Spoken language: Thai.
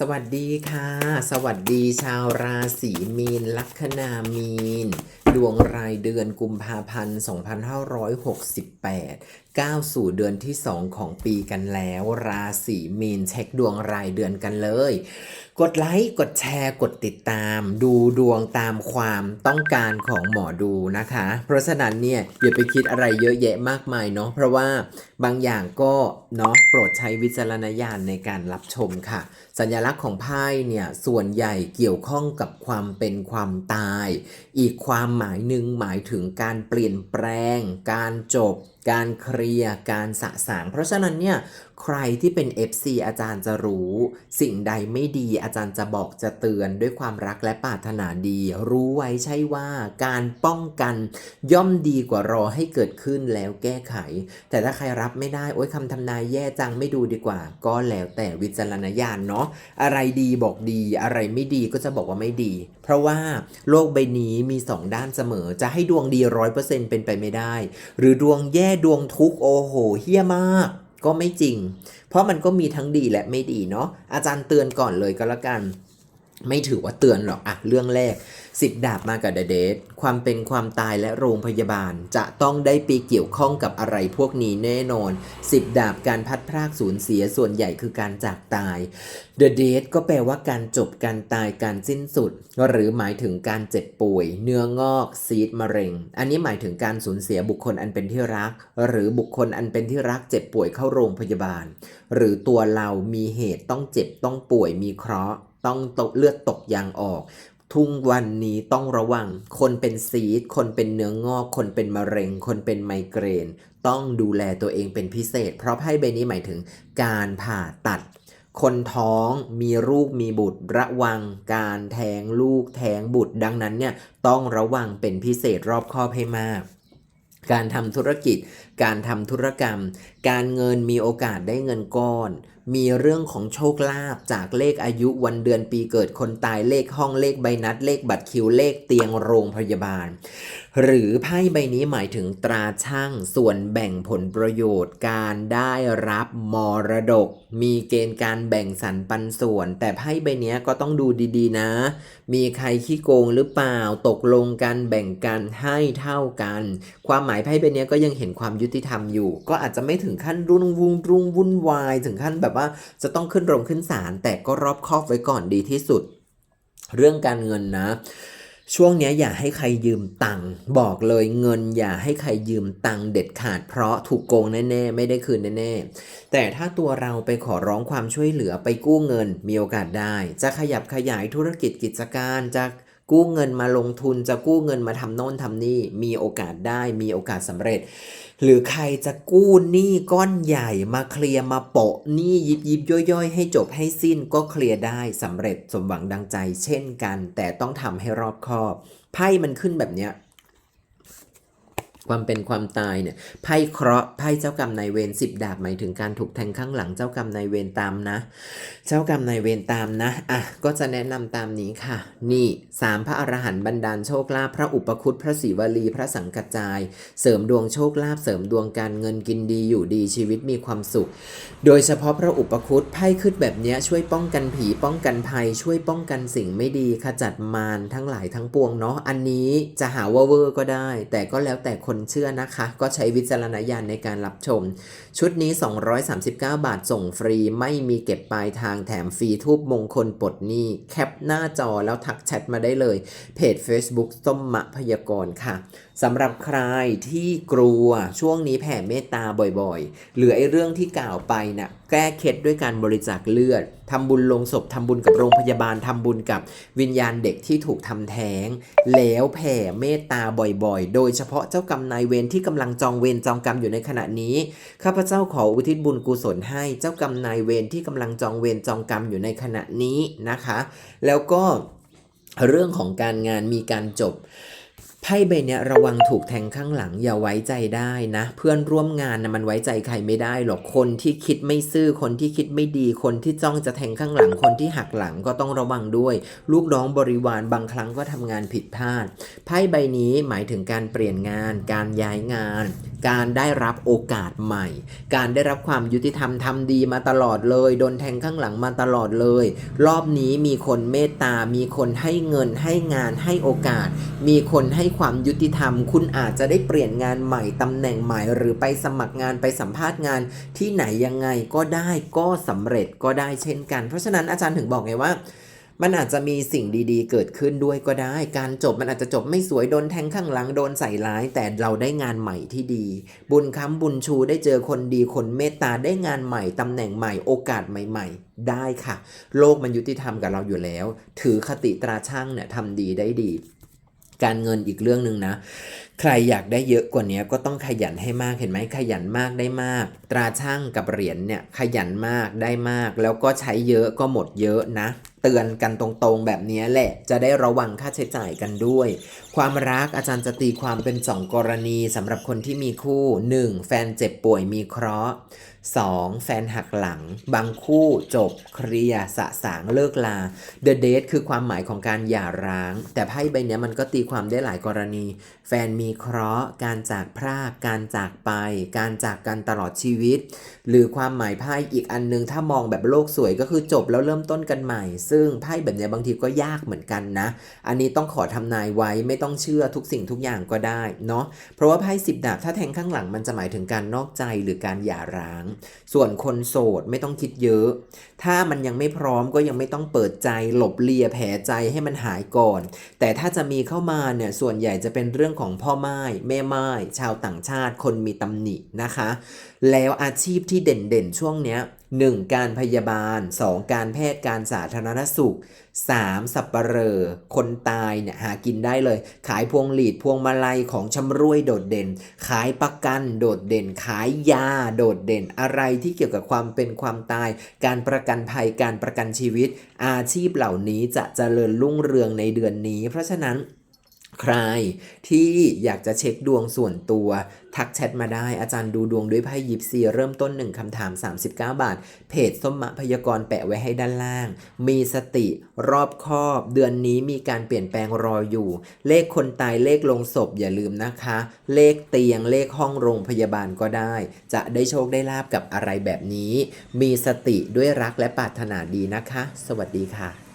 สวัสดีค่ะ สวัสดีชาวราศีมีน ลัคนามีน ดวงรายเดือนกุมภาพันธ์ 2568 ก้าวสู่เดือนที่ 2 ของปีกันแล้ว ราศีมีนเช็คดวงรายเดือนกันเลย กดไลค์กดแชร์กดติดตาม ดูดวงตามความต้องการของหมอดูนะคะ เพราะฉะนั้นเนี่ยอย่าไปคิดอะไรเยอะแยะมากมายเนาะเพราะว่าบางอย่างก็เนาะโปรดใช้วิจารณญาณในการรับชมค่ะ สัญลักษณ์ของไพ่เนี่ยส่วนใหญ่เกี่ยวข้องกับความเป็นความตาย อีกความหมายหนึ่งหมายถึงการเปลี่ยนแปลง การจบ การเคลียร์การสะสาง เพราะฉะนั้นเนี่ย ใครที่เป็น FC อาจารย์จะรู้ สิ่งใดไม่ดีอาจารย์จะบอกจะเตือนด้วยความรักและปรารถนาดี รู้ไว้ใช่ว่าการป้องกันย่อมดีกว่ารอให้เกิดขึ้นแล้วแก้ไข แต่ถ้าใครรับไม่ได้ โอ๊ยคำทำนายแย่จังไม่ดูดีกว่า ก็แล้วแต่วิจารณญาณเนาะอะไรดีบอกดี อะไรไม่ดีก็จะบอกว่าไม่ดี เพราะว่าโลกใบนี้มีสองด้านเสมอจะให้ดวงดีร้อยเปอร์เซ็นต์เป็นไปไม่ได้ หรือดวงแย่ดวงทุกโอ้โหเฮี้ยมาก ก็ไม่จริง เพราะมันก็มีทั้งดีและไม่ดีเนาะอาจารย์เตือนก่อนเลยก็แล้วกัน ไม่ถือว่าเตือนหรอกอะเรื่องแรกสิบดาบมากับเดเดทความเป็นความตายและโรงพยาบาล จะต้องได้ไปเกี่ยวข้องกับอะไรพวกนี้แน่นอนสิบดาบการพัดพรากสูญเสียส่วนใหญ่คือการจากตาย The Date ก็แปลว่าการจบการตายการสิ้นสุด หรือหมายถึงการเจ็บป่วย เนื้องอกซีดมะเร็ง อันนี้หมายถึงการสูญเสียบุคคลอันเป็นที่รัก หรือบุคคลอันเป็นที่รักเจ็บป่วยเข้าโรงพยาบาล หรือตัวเรามีเหตุต้องเจ็บต้องป่วยมีเคราะห์ ต้องตเลือดตกยางออก ทุกวันนี้ต้องระวัง คนเป็นซีด คนเป็นเนื้องอก คนเป็นมะเร็ง คนเป็นไมเกรน ต้องดูแลตัวเองเป็นพิเศษ เพราะไพ่ใบนี้หมายถึงการผ่าตัดคนท้องมีลูกมีบุตรระวังการแท้งลูกแท้งบุตรดังนั้นเนี่ยต้องระวังเป็นพิเศษรอบคอบให้มาก การทำธุรกิจ การทำธุรกรรม การเงินมีโอกาสได้เงินก้อน มีเรื่องของโชคลาภจากเลขอายุวันเดือนปีเกิดคนตายเลขห้องเลขใบนัด เลขบัตรคิวเลขเตียงโรงพยาบาล หรือไพ่ใบนี้หมายถึงตราช่างส่วนแบ่งผลประโยชน์การได้รับมรดก มีเกณฑ์การแบ่งสรรปันส่วน แต่ไพ่ใบนี้ก็ต้องดูดีๆนะ มีใครขี้โกงหรือเปล่าตกลงกันแบ่งกันให้เท่ากัน ความหมายไพ่ใบนี้ก็ยังเห็นความยุติธรรมอยู่ ก็อาจจะไม่ถึงขั้นรุ่งวุ่นรุ่งวุ่นวายถึงขั้นแบบว่าจะต้องขึ้นโรงขึ้นศาลแต่ก็รอบคอบไว้ก่อนดีที่สุด เรื่องการเงินนะช่วงนี้อย่าให้ใครยืมตังค์บอกเลยเงินอย่าให้ใครยืมตังค์เด็ดขาดเพราะถูกโกงแน่ๆ ไม่ได้คืนแน่ๆ แต่ถ้าตัวเราไปขอร้องความช่วยเหลือไปกู้เงินมีโอกาสได้ จะขยับขยายธุรกิจกิจการจะ กู้เงินมาลงทุนจะกู้เงินมาทำโน่นทำนี่มีโอกาสได้มีโอกาสสำเร็จ หรือใครจะกู้หนี้ก้อนใหญ่มาเคลียร์มาโปะหนี้ยิบยิบย่อยๆ ให้จบให้สิ้นก็เคลียร์ได้สำเร็จสมหวังดังใจ เช่นกัน แต่ต้องทำให้รอบคอบ ไพ่มันขึ้นแบบเนี้ย ความเป็นความตายเนี่ยไพ่เคราะห์ไพ่เจ้ากรรมนายเวรสิบดาบหมายถึงการถูกแทงข้างหลังเจ้ากรรมนายเวรตามนะ เจ้ากรรมนายเวรตามนะอะก็จะแนะนำตามนี้ค่ะ นี่สามพระอรหันต์บันดาลโชคลาภพระอุปคุตพระศิวลีพระสังกัจจาย เสริมดวงโชคลาภเสริมดวงการเงินกินดีอยู่ดีชีวิตมีความสุข โดยเฉพาะพระอุปคุตไพ่ขึ้นแบบนี้ช่วยป้องกันผีป้องกันภัย ช่วยป้องกันสิ่งไม่ดีขจัดมารทั้งหลายทั้งปวงเนาะอันนี้จะหาว่าเวอร์ก็ได้ แต่ก็แล้วแต่คนเชื่อนะคะ ก็ใช้วิจารณญาณในการรับชม ชุดนี้ 239 บาทส่งฟรี ไม่มีเก็บปลายทางแถมฟรีทูบมงคลปลดหนี้แคปหน้าจอแล้วทักแชทมาได้เลย เพจ Facebook ส้มมะพยากรณ์ค่ะสำหรับใครที่กลัวช่วงนี้แผ่เมตตาบ่อยๆ หรือไอ้เรื่องที่กล่าวไปน่ะแก้เคล็ดด้วยการบริจาคเลือดทำบุญลงศพทำบุญกับโรงพยาบาลทำบุญกับวิญญาณเด็กที่ถูกทำแท้ง แล้วแผ่เมตตาบ่อยๆ โดยเฉพาะเจ้ากรรมนายเวรที่กำลังจองเวรจองกรรมอยู่ในขณะนี้ ข้าพเจ้าขออุทิศบุญกุศลให้เจ้ากรรมนายเวรที่กำลังจองเวรจองกรรมอยู่ในขณะนี้นะคะ แล้วก็เรื่องของการงานมีการจบ ไพ่ใบเนี้ยระวังถูกแทงข้างหลังอย่าไว้ใจได้นะ เพื่อนร่วมงานนะมันไว้ใจใครไม่ได้หรอกคนที่คิดไม่ซื่อคนที่คิดไม่ดี คนที่จ้องจะแทงข้างหลังคนที่หักหลังก็ต้องระวังด้วย ลูกน้องบริวารบางครั้งก็ทำงานผิดพลาด ไพ่ใบนี้หมายถึงการเปลี่ยนงาน การย้ายงานการได้รับโอกาสใหม่ การได้รับความยุติธรรมทำดีมาตลอดเลย โดนแทงข้างหลังมาตลอดเลย รอบนี้มีคนเมตตา มีคนให้เงินให้งานให้โอกาส มีคนให้ความยุติธรรม คุณอาจจะได้เปลี่ยนงานใหม่ตำแหน่งใหม่หรือไปสมัครงานไปสัมภาษณ์งานที่ไหนยังไงก็ได้ก็สำเร็จก็ได้เช่นกัน เพราะฉะนั้นอาจารย์ถึงบอกไงว่า มันอาจจะมีสิ่งดีๆ เกิดขึ้นด้วยก็ได้ การจบมันอาจจะจบไม่สวยโดนแทงข้างหลังโดนใส่ร้าย แต่เราได้งานใหม่ที่ดี บุญค้ำบุญชูได้เจอคนดีคนเมตตาได้งานใหม่ตำแหน่งใหม่โอกาสใหม่ ๆ ได้ค่ะ โลกมันยุติธรรมกับเราอยู่แล้ว ถือคติตราช่างเนี่ยทำดีได้ดีการเงินอีกเรื่องหนึ่งนะ ใครอยากได้เยอะกว่านี้ก็ต้องขยันให้มากเห็นไหมขยันมากได้มาก ตราช่างกับเหรียญเนี่ยขยันมากได้มาก แล้วก็ใช้เยอะก็หมดเยอะนะ เตือนกันตรงๆแบบนี้แหละ จะได้ระวังค่าใช้จ่ายกันด้วย ความรักอาจารย์จะตีความเป็น 2 กรณีสำหรับคนที่มีคู่ 1. แฟนเจ็บป่วยมีเคราะห์ 2. แฟนหักหลัง บางคู่จบเคลียร์สะสางเลิกลา The Date คือความหมายของการหย่าร้าง แต่ไพ่ใบนี้มันก็ตีความได้หลายกรณี แฟนมีเคราะห์ การจากพราก การจากไป การจากกันตลอดชีวิต หรือความหมายไพ่อีกอันนึงถ้ามองแบบโลกสวยก็คือจบแล้วเริ่มต้นกันใหม่ซึ่งไพ่แบบนี้บางทีก็ยากเหมือนกันนะ อันนี้ต้องขอทำนายไว้ไม่ต้องเชื่อทุกสิ่งทุกอย่างก็ได้เนาะเพราะว่าไพ่สิบดาบถ้าแทงข้างหลังมันจะหมายถึงการนอกใจหรือการหย่าร้าง ส่วนคนโสดไม่ต้องคิดเยอะ ถ้ามันยังไม่พร้อมก็ยังไม่ต้องเปิดใจหลบเลียแผลใจให้มันหายก่อน แต่ถ้าจะมีเข้ามาเนี่ยส่วนใหญ่จะเป็นเรื่องของพ่อไม้แม่ไม้ชาวต่างชาติคนมีตำหนินะคะ แล้วอาชีพที่เด่นๆช่วงเนี้ย 1. การพยาบาล 2. การแพทย์การสาธารณสุข 3. สับปะเรอคนตายเนี่ยหากินได้เลย ขายพวงหลีดพวงมาลัยของชำร่วยโดดเด่น ขายประกันโดดเด่น ขายยาโดดเด่น อะไรที่เกี่ยวกับความเป็นความตาย การประกันภัยการประกันชีวิต อาชีพเหล่านี้จะเจริญรุ่งเรืองในเดือนนี้ เพราะฉะนั้น ใครที่อยากจะเช็คดวงส่วนตัว ทักแชทมาได้อาจารย์ดูดวงด้วยไพ่ยิปซีเริ่มต้น 1คำถาม 39 บาท เพจส้มมะพยากรแปะไว้ให้ด้านล่าง มีสติรอบคอบ เดือนนี้มีการเปลี่ยนแปลงรออยู่ เลขคนตายเลขลงศพอย่าลืมนะคะ เลขเตียงเลขห้องโรงพยาบาลก็ได้ จะได้โชคได้ลาบกับอะไรแบบนี้ มีสติด้วยรักและปรารถนาดีนะคะ สวัสดีค่ะ